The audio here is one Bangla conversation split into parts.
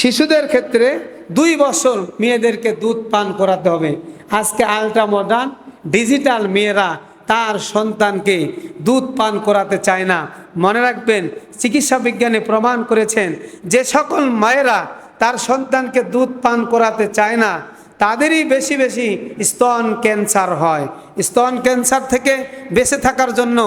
শিশুদের ক্ষেত্রে দুই বছর মেয়েদেরকে দুধ পান করাতে হবে। আজকে আলট্রা মডার্ন ডিজিটাল মেয়েরা তার সন্তানকে দুধ পান করাতে চায় না। মনে রাখবেন, চিকিৎসা বিজ্ঞানে প্রমাণ করেছেন যে সকল মায়েরা তার সন্তানকে দুধ পান করাতে চায় না। তাদেরই বেশি বেশি স্তন ক্যান্সার হয়। স্তন ক্যান্সার থেকে বেঁচে থাকার জন্য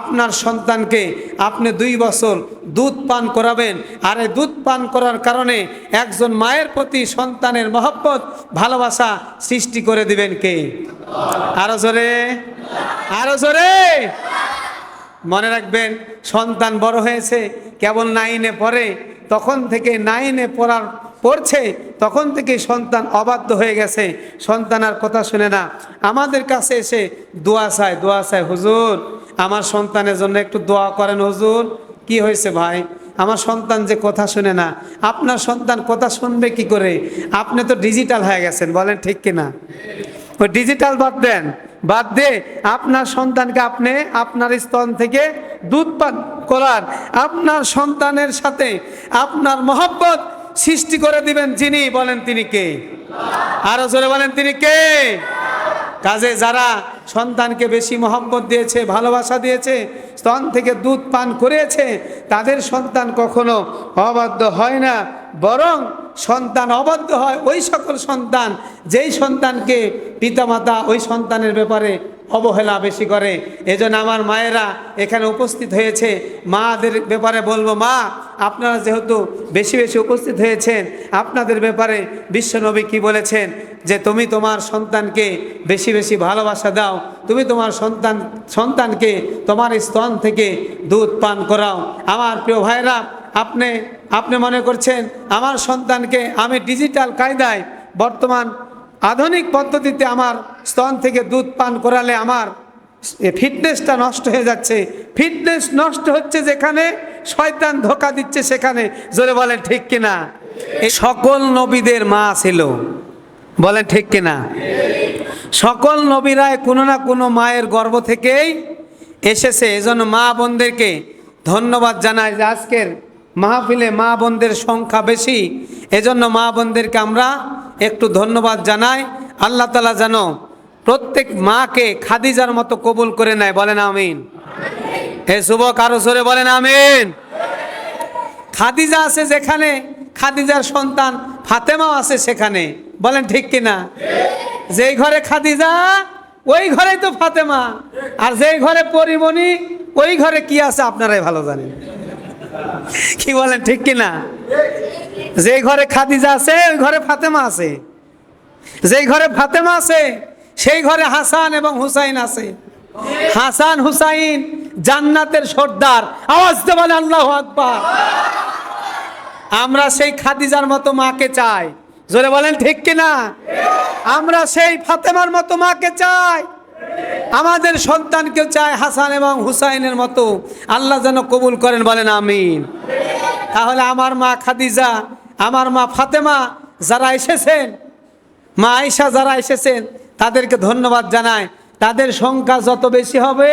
আপনার সন্তানকে আপনি দুই বছর দুধ পান করাবেন। আর এই দুধ পান করার কারণে একজন মায়ের প্রতি সন্তানের মহব্বত, ভালোবাসা সৃষ্টি করে দিবেন কে? আরও জোরে আরও জোরে। মনে রাখবেন, সন্তান বড় হয়েছে, কেবল নাইনে পড়ে তখন থেকে নাইনে পড়ার পড়ছে, তখন থেকে সন্তান অবাধ্য হয়ে গেছে। সন্তান আর কথা শুনে না। আমাদের কাছে এসে দোয়া চায় দোয়া চায়, হুজুর, আমার সন্তানের জন্য একটু দোয়া করেন হুজুর। কি হয়েছে ভাই? আমার সন্তান যে কথা শুনে না, আপনার সন্তান কথা শুনবে কি করে? আপনি তো ডিজিটাল হয়ে গেছেন, বলেন ঠিক কিনা? ওই ডিজিটাল বাদ দেন। বাদ দিয়ে আপনার সন্তানকে আপনি আপনার স্তন থেকে দুধ পান করার। আপনার সন্তানের সাথে আপনার মহব্বত সৃষ্টি করে দিবেন যিনি, বলেন তিনি কে? আরও জোরে বলেন তিনি কে? কাজে যারা সন্তানকে বেশি মহব্বত দিয়েছে, ভালোবাসা দিয়েছে, স্তন থেকে দুধ পান করেছে, তাদের সন্তান কখনো অবাধ্য হয় না, বরং সন্তান অবাধ্য হয়, ওই সকল সন্তান, যেই সন্তানকে পিতামাতা ওই সন্তানের ব্যাপারে অবহেলা বেশি করে। এজন্য আমার মায়েরা এখানে উপস্থিত হয়েছে। মাদের ব্যাপারে বলব, মা, আপনারা যেহেতু বেশি বেশি উপস্থিত হয়েছেন, আপনাদের ব্যাপারে বিশ্বনবী কি বলেছেন? যে তুমি তোমার সন্তানকে বেশি বেশি ভালোবাসা দাও, তুমি তোমার সন্তান, সন্তানকে তোমার স্তন থেকে দুধ পান করাও। আমার প্রিয় ভাইরা আপনি আপনি মনে করছেন আমার সন্তানকে আমি ডিজিটাল কায়দায় বর্তমান আধুনিক পদ্ধতিতে আমার স্তন থেকে দুধ পান করালে আমার ফিটনেসটা নষ্ট হয়ে যাচ্ছে। ফিটনেস নষ্ট হচ্ছে যেখানে, শয়তান ধোকা দিচ্ছে সেখানে। জোরে বলেন, ঠিক কিনা? সকল নবীদের মা ছিল। বলেন, ঠিক কিনা? সকল নবীরায় কোনো না কোনো মায়ের গর্ভ থেকেই এসেছে। এজন্য মা বোনদেরকে ধন্যবাদ জানাই আজকের মাহফিলে মা বোনদের সংখ্যা বেশি, এজন্য মা বোনদেরকে আমরা একটু ধন্যবাদ জানাই। আল্লাহ তালা যেন প্রত্যেক মাকে খাদিজার মতো কবুল করে নেয়, বলেন আমিন। এ যুবক আরও জোরে বলেন আমিন। খাদিজা আছে যেখানে, খাদিজার সন্তান ফাতেমাও আছে সেখানে, বলেন ঠিক কিনা? যেই ঘরে খাদিজা, ওই ঘরেই তো ফাতেমা, আর যেই ঘরে পরিমণি ওই ঘরে কি আছে আপনারাই ভালো জানেন। কি বলেন, ঠিক কিনা? যেই ঘরে খাদিজা আছে, ওই ঘরে ফাতেমা আছে। যেই ঘরে ফাতেমা আছে, সেই ঘরে হাসান এবং হুসাইন আছে। হাসান, হুসাইন জান্নাতের সর্দার। আওয়াজ দিয়ে বলে আল্লাহ আকবার। আমরা সেই খাদিজার মতো মাকে চাই। জোরে বলেন, ঠিক কিনা? আমরা সেই ফাতেমার মতো মাকে চাই। আমাদের সন্তানকেও চায় হাসান এবং হুসাইনের মতো। আল্লাহ যেন কবুল করেন, বলেন আমিন। তাহলে আমার মা খাদিজা, আমার মা ফাতেমা যারা এসেছেন, মা আয়সা যারা এসেছেন, তাদেরকে ধন্যবাদ জানায় তাদের সংখ্যা যত বেশি হবে,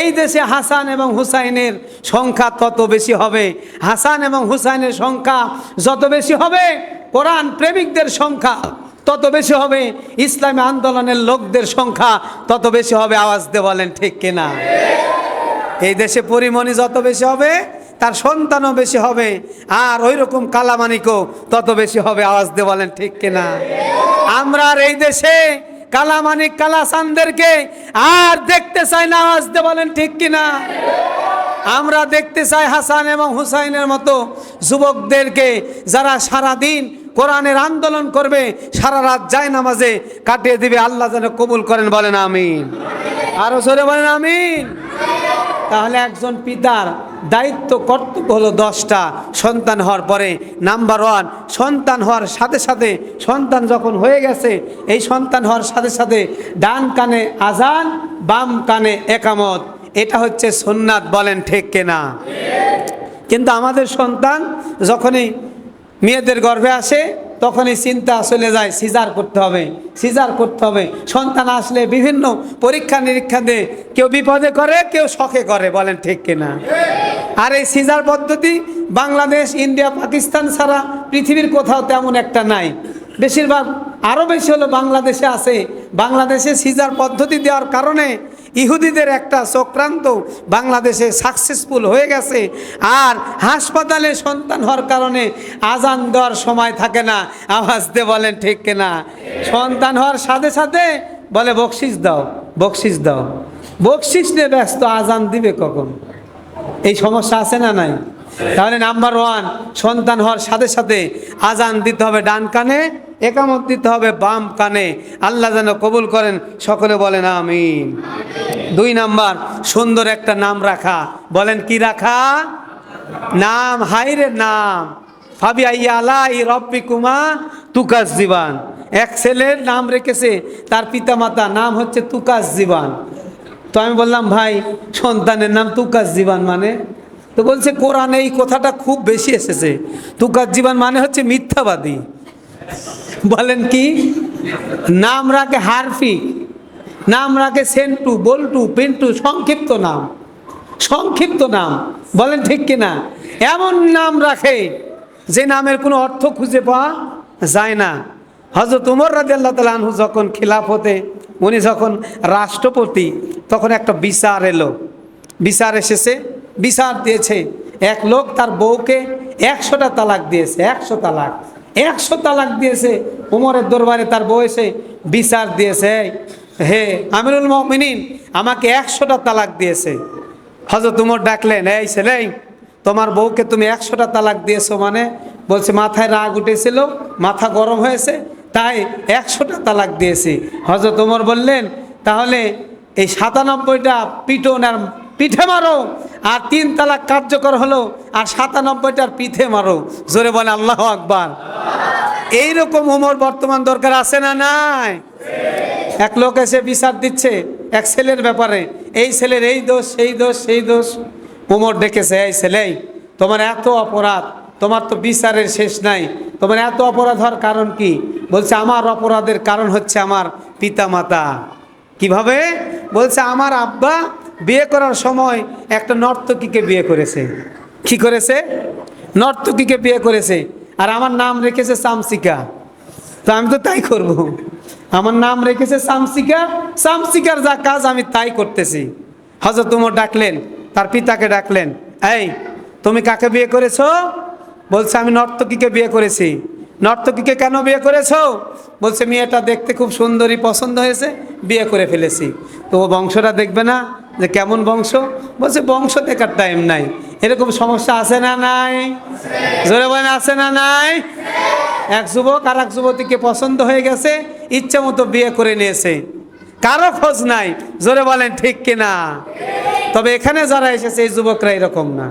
এই দেশে হাসান এবং হুসাইনের সংখ্যা তত বেশি হবে। হাসান এবং হুসাইনের সংখ্যা যত বেশি হবে, কোরআন প্রেমিকদের সংখ্যা তত বেশি হবে ইসলামী আন্দোলনের লোকদের সংখ্যা, তত বেশি হবে আওয়াজ দিয়ে বলেন ঠিক কিনা? এই দেশে পরিমণি যত বেশি হবে, তার সন্তানও বেশি হবে, আর ওই রকম কালামানিকও তত বেশি হবে, আওয়াজ দিয়ে বলেন ঠিক কিনা? আমরা আর এই দেশে কালামানিক কালাসানদেরকে আর দেখতে চাই না, আওয়াজ দিয়ে বলেন ঠিক কিনা? আমরা দেখতে চাই হাসান এবং হুসাইনের মতো যুবকদেরকে, যারা সারা দিন কোরআনের আন্দোলন করবে, সারা রাত যায় নামাজে কাটিয়ে দিবে, আল্লাহ যেন কবুল করেন, বলেন আমিন। আরও জোরে বলেন আমিন। তাহলে একজন পিতার দায়িত্ব, কর্তব্য হলো দশটা, সন্তান হওয়ার পরে নাম্বার ওয়ান, সন্তান হওয়ার সাথে সাথে সন্তান যখন হয়ে গেছে, এই সন্তান হওয়ার সাথে সাথে ডান কানে আজান, বাম কানে একামত। এটা হচ্ছে সুন্নাত, বলেন ঠিক কেনা? কিন্তু আমাদের সন্তান যখনই মেয়েদের গর্ভে আসে, তখনই চিন্তা চলে যায়, সিজার করতে হবে, সিজার করতে হবে। সন্তান আসলে বিভিন্ন পরীক্ষা নিরীক্ষা দিয়ে কেউ বিপদে করে, কেউ শখে করে, বলেন ঠিক কিনা? আর এই সিজার পদ্ধতি বাংলাদেশ, ইন্ডিয়া, পাকিস্তান ছাড়া পৃথিবীর কোথাও তেমন একটা নাই। বেশিরভাগ আরও বেশি হলো বাংলাদেশে আছে। বাংলাদেশে সিজার পদ্ধতি দেওয়ার কারণে ইহুদিদের একটা চক্রান্ত বাংলাদেশে সাকসেসফুল হয়ে গেছে। আর হাসপাতালে সন্তান হওয়ার কারণে আজান দেওয়ার সময় থাকে না। আওয়াজ দে বলেন, ঠিক কিনা? সন্তান হওয়ার সাথে সাথে বলে, বকশিস দাও বকশিস দাও। বকশিস নিয়ে ব্যস্ত, আজান দিবে কখন? এই সমস্যা আছে না নাই? তাহলে নাম্বার ওয়ান, সন্তান হওয়ার সাথে সাথে আজান দিতে হবে ডান কানে, একামত দিতে হবে বাম কানে। আল্লাহ যেন কবুল করেন, সকলে বলেন আমিন। দুই নাম্বার, সুন্দর একটা নাম রাখা। বলেন কি রাখা? নাম হাইরে নাম। ফাবি আলাই রব্বি কুমা তুকাস জীবান এক ছেলের নাম রেখেছে, তার পিতামাতা, নাম হচ্ছে তুকাস জীবান তো আমি বললাম, ভাই, সন্তানের নাম তুকাস জীবান মানে? তো বলছে, কোরআনে এই কথাটা খুব বেশি এসেছে। তুকাস জীবান মানে হচ্ছে মিথ্যাবাদী। বলেন কি? নাম রাখে হারফি, নাম রাখে সেন্টু, বল্টু, পিন্টু, সংক্ষিপ্ত নাম সংক্ষিপ্ত নাম, বলেন ঠিক কিনা? এমন নাম রাখে, যে নামের কোনো অর্থ খুঁজে পাওয়া যায় না। হজরত উমর রাজি আল্লাহ তালু যখন খিলাফতে, উনি যখন রাষ্ট্রপতি, তখন একটা বিচার এলো। বিচার এসেছে বিচার দিয়েছে। এক লোক তার বউকে একশোটা তালাক দিয়েছে, একশো তালাক। একশো তালাক দিয়েছে, উমরের দরবারে তার বউ এসে বিচার দিয়েছে। হে আমিরুল মমিনিন, আমাকে একশোটা তালাক দিয়েছে। হজরত উমর ডাকলেন, এই ছেলে, তোমার বউকে তুমি একশোটা তালাক দিয়েছ মানে? বলছে, মাথায় রাগ উঠেছিল, মাথা গরম হয়েছে, তাই একশোটা তালাক দিয়েছি। হজরত উমর বললেন, তাহলে এই সাতানব্বইটা পিটন আর পিঠে মারো আর তিন তালাক কার্যকর হলো, আর সাতানব্বইটার পিঠে মারো। জোরে বলে আল্লাহ আকবার। এইরকম উমর বর্তমান দরকার আছে না নাই? এক লোক এসে বিচার দিচ্ছে, এক ছেলের ব্যাপারে, এই ছেলের এই দোষ, সেই দোষ সেই দোষ। উমর ডেকেছে এই ছেলেই তোমার এত অপরাধ, তোমার তো বিচারের শেষ নাই, তোমার এত অপরাধ হওয়ার কারণ কি? বলছে, আমার অপরাধের কারণ হচ্ছে আমার পিতা মাতা কীভাবে? বলছে, আমার আব্বা বিয়ে করার সময় একটা নর্তকীকে বিয়ে করেছে। কি করেছে? নর্তকীকে বিয়ে করেছে। আর আমার নাম রেখেছে সামসিকা। তো আমি তো তাই করব। আমার নাম রেখেছে সামসিকা। সামসিকার যা কাজ আমি তাই করতেছি। হজরত উমর ডাকলেন, তার পিতাকে ডাকলেন, এই, তুমি কাকে বিয়ে করেছ? বলছে, আমি নর্তকীকে বিয়ে করেছি। নর্তকীকে কেন বিয়ে করেছ? বলছে, মেয়েটা দেখতে খুব সুন্দরী, পছন্দ হয়েছে, বিয়ে করে ফেলেছি। তো বংশটা দেখবে না। যে কেমন বংশ? বলছে, বংশ দেখার টাইম নাই। এরকম সমস্যা আছে না নাই? জোরে বলেন, আছে না নাই? এক যুবক আর এক যুবতীকে পছন্দ হয়ে গেছে, ইচ্ছা মতো বিয়ে করে নিয়েছে। কারও খোঁজ নাই। জোরে বলেন, ঠিক কিনা? তবে এখানে যারা এসেছে, এই যুবকরা এরকম না।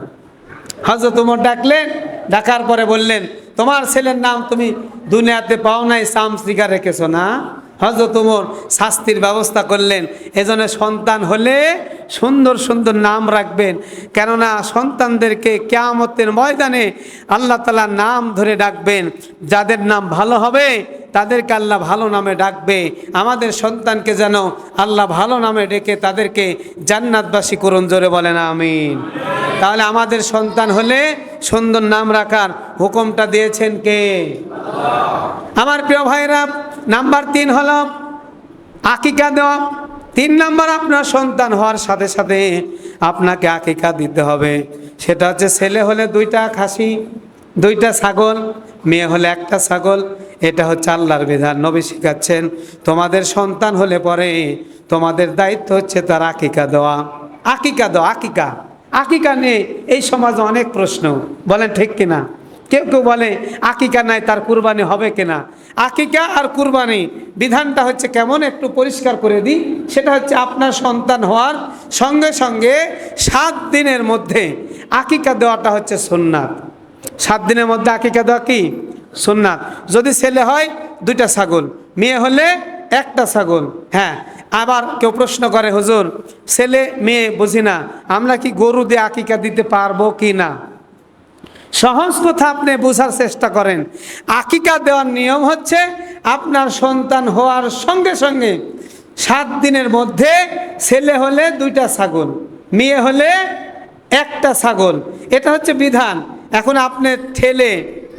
হজরত উমর ডাকলেন, ডাকার পরে বললেন, তোমার ছেলের নাম তুমি দুনিয়াতে পাও নাই সামসিকা রেখেছো না? হজরত উমর শাস্তির ব্যবস্থা করলেন। এজন্য সন্তান হলে সুন্দর সুন্দর নাম রাখবেন। কেননা সন্তানদেরকে কেয়ামতের ময়দানে আল্লাহ তালা নাম ধরে ডাকবেন। যাদের নাম ভালো হবে, তাদেরকে আল্লাহ ভালো নামে ডাকবে। আমাদের সন্তানকে যেন আল্লাহ ভালো নামে ডেকে তাদেরকে জান্নাতবাসী করুন, জোরে বলেন, আমিন। তাহলে আমাদের সন্তান হলে সুন্দর নাম রাখার হুকুমটা দিয়েছেন কে? আমার প্রিয় ভাইরা নাম্বার তিন হল আকিকা দেওয়া। তিন নাম্বার আপনার সন্তান হওয়ার সাথে সাথে আপনাকে আকিকা দিতে হবে। সেটা হচ্ছে ছেলে হলে দুইটা খাসি, দুইটা ছাগল, মেয়ে হলে একটা ছাগল। এটা হচ্ছে আল্লাহর বিধান, নবী শিখাচ্ছেন, তোমাদের সন্তান হলে পরে তোমাদের দায়িত্ব হচ্ছে তার আকিকা দেওয়া। আকিকা দেওয়া, আকিকা। আকিকা নিয়ে এই সমাজে অনেক প্রশ্ন, বলেন ঠিক কিনা? কেউ কেউ বলে, আকিকা নাই, তার কুরবানি হবে কিনা? আকিকা আর কুরবানি, বিধানটা হচ্ছে কেমন? একটু পরিষ্কার করে দিই। সেটা হচ্ছে আপনার সন্তান হওয়ার সঙ্গে সঙ্গে সাত দিনের মধ্যে আকিকা দেওয়াটা হচ্ছে সুন্নাত। সাত দিনের মধ্যে আকিকা দেওয়া কি? সুন্নাত। যদি ছেলে হয়, দুইটা ছাগল। মেয়ে হলে একটা ছাগল। হ্যাঁ আবার কেউ প্রশ্ন করে, হুজুর, ছেলে মেয়ে বুঝি না, আমরা কি গরু দিয়ে আকিকা দিতে পারব কি না? সহজ কথা আপনি বোঝার চেষ্টা করেন। আকিকা দেওয়ার নিয়ম হচ্ছে আপনার সন্তান হওয়ার সঙ্গে সঙ্গে সাত দিনের মধ্যে ছেলে হলে দুইটা ছাগল, মেয়ে হলে একটা ছাগল। এটা হচ্ছে বিধান। এখন আপনি ঠেলে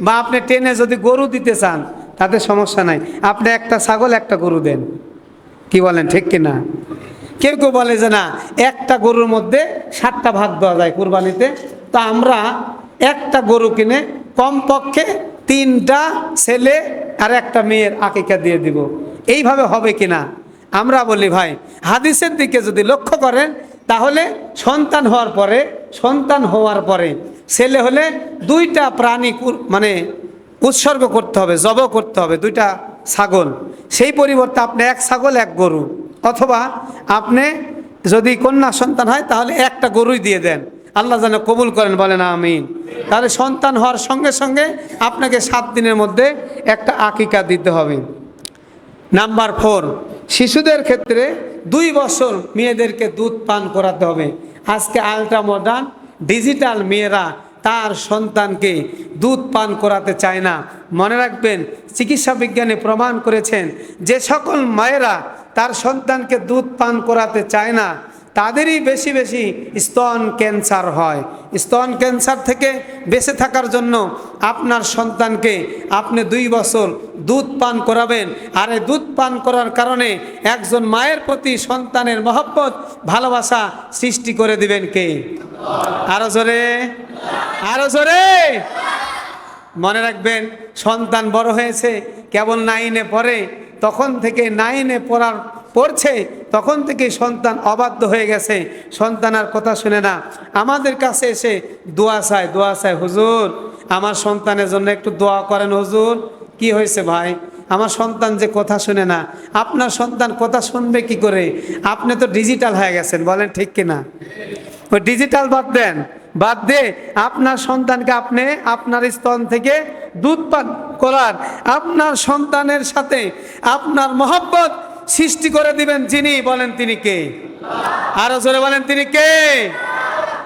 বা আপনি টেনে যদি গরু দিতে চান, তাতে সমস্যা নাই। আপনি একটা ছাগল, একটা গরু দেন। কি বলেন, ঠিক কিনা কেউ কেউ বলে যে না, একটা গরুর মধ্যে সাতটা ভাগ দেওয়া যায় কুরবানিতে। তা আমরা একটা গরু কিনে কমপক্ষে তিনটা ছেলে আর একটা মেয়ের আকিকা দিয়ে দিব। এইভাবে হবে কিনা? আমরা বলি, ভাই, হাদিসের দিকে যদি লক্ষ্য করেন, তাহলে সন্তান হওয়ার পরে, সন্তান হওয়ার পরে ছেলে হলে দুইটা প্রাণী মানে উৎসর্গ করতে হবে, জব করতে হবে, দুইটা ছাগল। সেই পরিবর্তে আপনি এক ছাগল, এক গরু। অথবা আপনি যদি কন্যা সন্তান হয়, তাহলে একটা গরুই দিয়ে দেন। আল্লাহ যেন কবুল করেন, বলেন আমিন। তাহলে সন্তান হওয়ার সঙ্গে সঙ্গে আপনাকে সাত দিনের মধ্যে একটা আকিকা দিতে হবে। নাম্বার ফোর, শিশুদের ক্ষেত্রে দুই বছর মেয়েদেরকে দুধ পান করাতে হবে। আজকে আলট্রা মডার্ন ডিজিটাল মেয়েরা তার সন্তানকে দুধ পান করাতে চায় না। মনে রাখবেন, চিকিৎসা বিজ্ঞানে প্রমাণ করেছেন, যে সকল মায়েরা তার সন্তানকে দুধ পান করাতে চায় না তাদেরই বেশি বেশি স্তন ক্যান্সার হয়। স্তন ক্যান্সার থেকে বেঁচে থাকার জন্য আপনার সন্তানকে আপনি দুই বছর দুধ পান করাবেন। আর এই দুধ পান করার কারণে একজন মায়ের প্রতি সন্তানের মহব্বত, ভালোবাসা সৃষ্টি করে দিবেন কে? আরও জোরে? আরও জোরে? মনে রাখবেন, সন্তান বড় হয়েছে, কেবল নাইনে পড়ে, তখন থেকে নাইনে পড়ার, পড়ছে তখন থেকে সন্তান অবাধ্য হয়ে গেছে। সন্তান আর কথা শুনে না। আমাদের কাছে এসে দোয়া চায় দোয়া চায়, হুজুর, আমার সন্তানের জন্য একটু দোয়া করেন হুজুর। কি হয়েছে ভাই? আমার সন্তান যে কথা শুনে না। আপনার সন্তান কথা শুনবে কি করে? আপনি তো ডিজিটাল হয়ে গেছেন, বলেন ঠিক কিনা? ওই ডিজিটাল বাদ দেন। বাদ দিয়ে আপনার সন্তানকে আপনি আপনার স্তন থেকে দুধ পান করার। আপনার সন্তানের সাথে আপনার মহব্বত সৃষ্টি করে দিবেন যিনি, বলেন তিনি কে? আরও জোরে বলেন তিনি কে?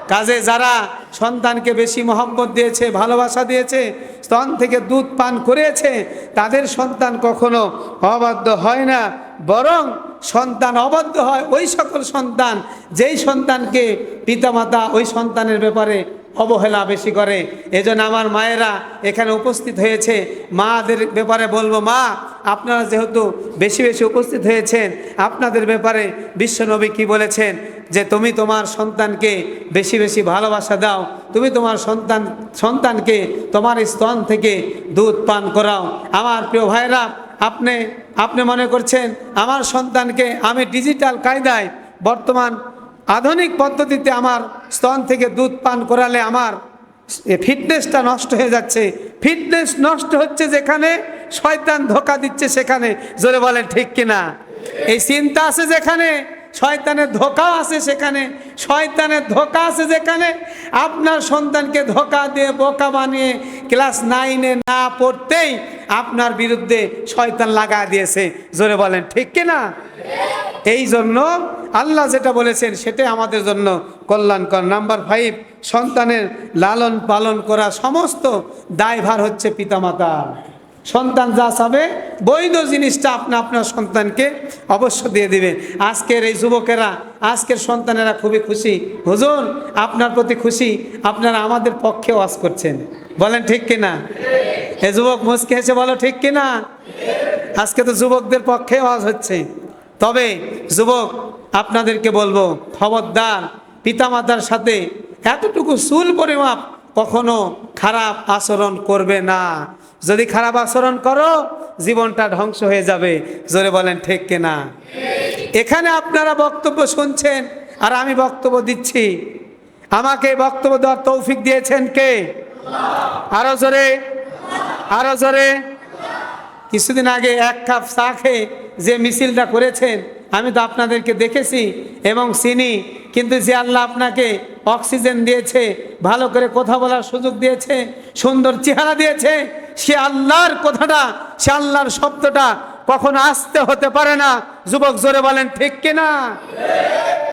কাজে যারা সন্তানকে বেশি মহব্বত দিয়েছে, ভালোবাসা দিয়েছে, স্তন থেকে দুধ পান করেছে, তাদের সন্তান কখনো অবাধ্য হয় না। বরং সন্তান অবাধ্য হয় ওই সকল সন্তান, যেই সন্তানকে পিতামাতা ওই সন্তানের ব্যাপারে অবহেলা বেশি করে। এজন্য আমার মায়েরা এখানে উপস্থিত হয়েছে। মাদের ব্যাপারে বলব, মা, আপনারা যেহেতু বেশি বেশি উপস্থিত হয়েছেন, আপনাদের ব্যাপারে বিশ্বনবী কি বলেছেন? যে তুমি তোমার সন্তানকে বেশি বেশি ভালোবাসা দাও। তুমি তোমার সন্তান, সন্তানকে তোমার স্তন থেকে দুধ পান করাও। আমার প্রিয় ভাইরা আপনি আপনি মনে করছেন আমার সন্তানকে আমি ডিজিটাল কায়দায় বর্তমান আধুনিক পদ্ধতিতে আমার স্তন থেকে দুধ পান করালে আমার ফিটনেসটা নষ্ট হয়ে যাচ্ছে। ফিটনেস নষ্ট হচ্ছে যেখানে, শয়তান ধোকা দিচ্ছে সেখানে। জোরে বলেন, ঠিক কিনা? এই চিন্তা আছে যেখানে, শয়তানের ধোকা আছে সেখানে। শয়তানের ধোকা আছে যেখানে, আপনার সন্তানকে ধোকা দিয়ে বোকা বানিয়ে ক্লাস নাইনে না পড়তেই আপনার বিরুদ্ধে শয়তান লাগা দিয়েছে। জোরে বলেন, ঠিক কিনা? এই জন্য আল্লাহ যেটা বলেছেন, সেটাই আমাদের জন্য কল্যাণকর। নাম্বার ফাইভ সন্তানের লালন পালন করা সমস্ত দায়ভার হচ্ছে পিতামাতা। সন্তান যা চাবে, বৈধ জিনিসটা আপনি আপনার সন্তানকে অবশ্য দিয়ে দিবেন আজকের এই যুবকেরা, আজকের সন্তানেরা খুবই খুশি। হুজুর, আপনার প্রতি খুশি, আপনারা আমাদের পক্ষে ওয়াজ করছেন। বলেন ঠিক কিনা? এ যুবক মুসকে এসে বলো, ঠিক কিনা? আজকে তো যুবকদের পক্ষে ওয়াজ হচ্ছে। তবে যুবক, আপনাদেরকে বলব, খবরদার, পিতামাতার সাথে এতটুকু চুল পরিমাপ কখনো খারাপ আচরণ করবে না। যদি খারাপ আচরণ করো, জীবনটা ধ্বংস হয়ে যাবে। জোরে বলেন, ঠিক কিনা? এখানে আপনারা বক্তব্য শুনছেন, আর আমি বক্তব্য দিচ্ছি। আমাকে বক্তব্য দেওয়ার তৌফিক দিয়েছেন কে? আরও জোরে আরও জোরে। কিছুদিন আগে এক কাপ চা খেয়ে যে মিছিলটা করেছেন, আমি তো আপনাদেরকে দেখেছি এবং চিনি। কিন্তু যে আল্লাহ আপনাকে অক্সিজেন দিয়েছে, ভালো করে কথা বলার সুযোগ দিয়েছে, সুন্দর চেহারা দিয়েছে, সে আল্লাহর কথাটা, সে আল্লাহর শব্দটা কখনো আসতে হতে পারে না। যুবক জোরে বলেন, ঠিক কিনা?